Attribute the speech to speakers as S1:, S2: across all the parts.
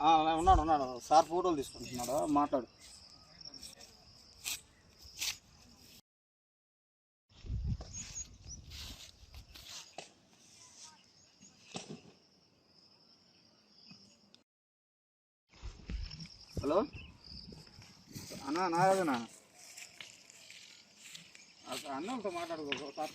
S1: ఉన్నాడు ఉన్నాడు. సార్ ఫోటోలు తీసుకుంటున్నాడు? మాట్లాడు. హలో? అన్నా నారాజనా అన్నతో మాట్లాడుకో సార్.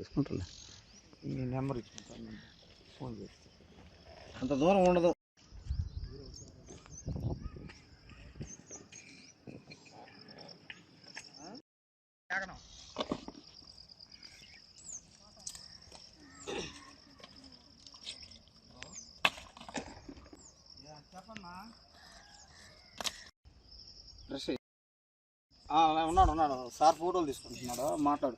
S2: తీసుకుంటారులే
S1: మీ నెంబర్ ఇచ్చుకుంటాను ఫోన్ చేసి అంత దూరం ఉండదు. ఉన్నాడు ఉన్నాడు. సార్ ఫోటోలు తీసుకుంటున్నాడు. మాట్లాడు.